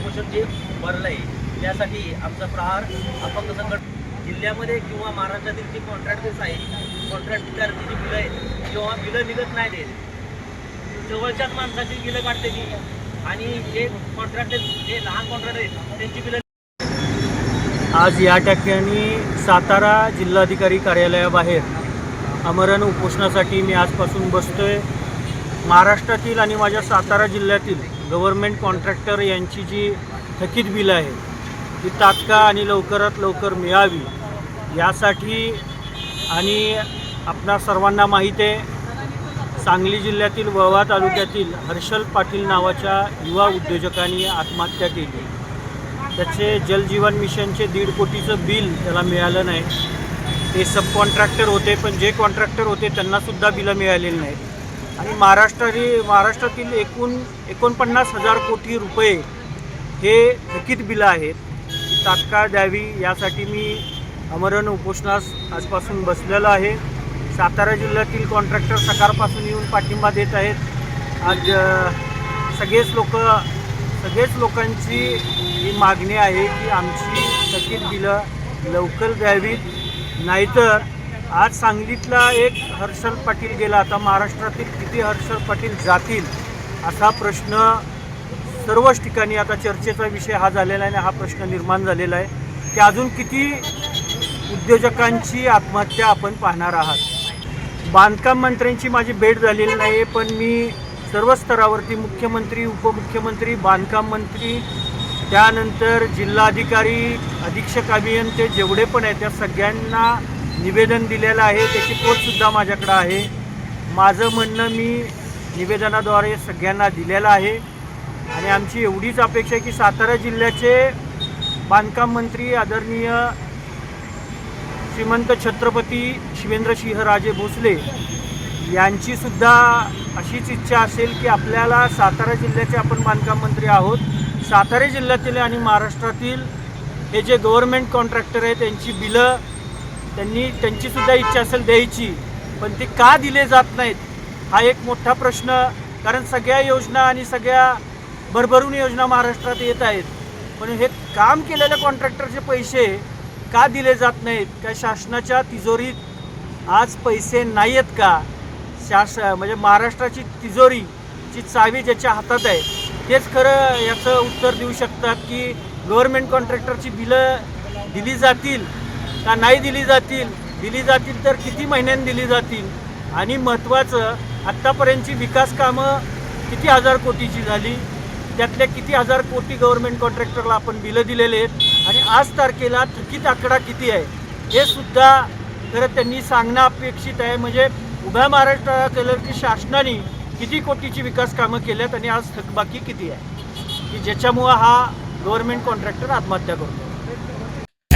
उपोषण जे भरलं आहे त्यासाठी आमचा प्रहार अपंग संघट जिल्ह्यामध्ये किंवा महाराष्ट्रातील जे कॉन्ट्रॅक्टर्स आहेत कॉन्ट्रॅक्टरची जी बिलं आहेत किंवा बिलं निघत नाही देत. जवळच्याच माणसाची बिलं काढते ती. आणि जे कॉन्ट्रॅक्टर जे लहान कॉन्ट्रॅक्टर आहेत त्यांची बिलं आज या ठिकाणी सातारा जिल्हाधिकारी कार्यालयाबाहेर अमरण उपोषणासाठी मी आजपासून बसतोय. महाराष्ट्रातील आणि माझ्या सातारा जिल्ह्यातील गव्हर्मेंट कॉन्ट्रॅक्टर यांची जी थकीत बिलं आहे ती तात्काळ आणि लवकरात लवकर मिळावी यासाठी आणि आपणा सर्वांना माहीत आहे सांगली जिल्ह्यातील वळवा तालुक्यातील हर्षल पाटील नावाच्या युवा उद्योजकांनी आत्महत्या केली. त्याचे जलजीवन मिशनचे दीड कोटीचं बिल त्याला मिळालं नाही. ते सब कॉन्ट्रॅक्टर होते पण जे कॉन्ट्रॅक्टर होते त्यांनासुद्धा बिलं मिळालेली नाहीत. आणि महाराष्ट्रारी महाराष्ट्रातील एकूण एकोणपन्नास हजार कोटी रुपये हे थकीत बिलं आहेत. तात्काळ द्यावी यासाठी मी अमरण उपोषणास आजपासून बसलेलो आहे. सातारा जिल्ह्यातील कॉन्ट्रॅक्टर सकाळपासून येऊन पाठिंबा देत आहेत. आज सगळेच लोक सगळेच लोकांची ही मागणी आहे की आमची थकीत बिलं लवकर द्यावीत. नाहीतर आज सांगलीतला एक हर्षल पाटील गेला. आता महाराष्ट्रातील किती हर्षल पाटील जातील असा प्रश्न सर्वच ठिकाणी आता चर्चेचा विषय हा झालेला आहे आणि हा प्रश्न निर्माण झालेला आहे की अजून किती उद्योजकांची आत्महत्या आपण पाहणार आहात. बांधकाम मंत्र्यांची माझी भेट झालेली नाही पण मी सर्व स्तरावरती मुख्यमंत्री उपमुख्यमंत्री बांधकाम मंत्री त्यानंतर जिल्हाधिकारी अधीक्षक अभियंते जेवढे पण आहेत त्या सगळ्यांना निवेदन दिलेलं आहे त्याची पोचसुद्धा माझ्याकडं आहे. माझं म्हणणं मी निवेदनाद्वारे सगळ्यांना दिलेलं आहे. आणि आमची एवढीच अपेक्षा आहे की सातारा जिल्ह्याचे बांधकाम मंत्री आदरणीय श्रीमंत छत्रपती शिवेंद्रसिंहराजे भोसले यांचीसुद्धा अशीच इच्छा असेल की आपल्याला सातारा जिल्ह्याचे आपण बांधकाम मंत्री आहोत. सातारा जिल्ह्यातील आणि महाराष्ट्रातील हे जे गव्हर्मेंट कॉन्ट्रॅक्टर आहेत त्यांची बिलं त्यांनी त्यांचीसुद्धा इच्छा असेल द्यायची पण ते का दिले जात नाहीत हा एक मोठा प्रश्न. कारण सगळ्या योजना आणि सगळ्या भरभरून योजना महाराष्ट्रात येत आहेत. पण हे काम केलेल्या कॉन्ट्रॅक्टरचे पैसे का दिले जात नाहीत? काय शासनाच्या तिजोरीत आज पैसे नाही आहेत का? शास म्हणजे महाराष्ट्राची तिजोरीची चावी ज्याच्या हातात आहे तेच खरं याचं उत्तर देऊ शकतात की गव्हर्मेंट कॉन्ट्रॅक्टरची बिलं दिली जातील. का नाही दिली जातील? दिली जातील तर किती महिन्यांनी दिली जातील? आणि महत्त्वाचं आत्तापर्यंतची विकास कामं किती हजार कोटीची झाली? त्यातल्या किती हजार कोटी गव्हर्मेंट कॉन्ट्रॅक्टरला आपण बिलं दिलेले आहेत? आणि आज तारखेला थकीत आकडा किती आहे? हे सुद्धा खरं त्यांनी सांगणं अपेक्षित आहे. म्हणजे उभ्या महाराष्ट्राला केलं की शासनाने किती कोटीची विकास कामं केल्यात आणि आज थकबाकी किती आहे? की ज्याच्यामुळं हा गव्हर्मेंट कॉन्ट्रॅक्टर आत्महत्या करतो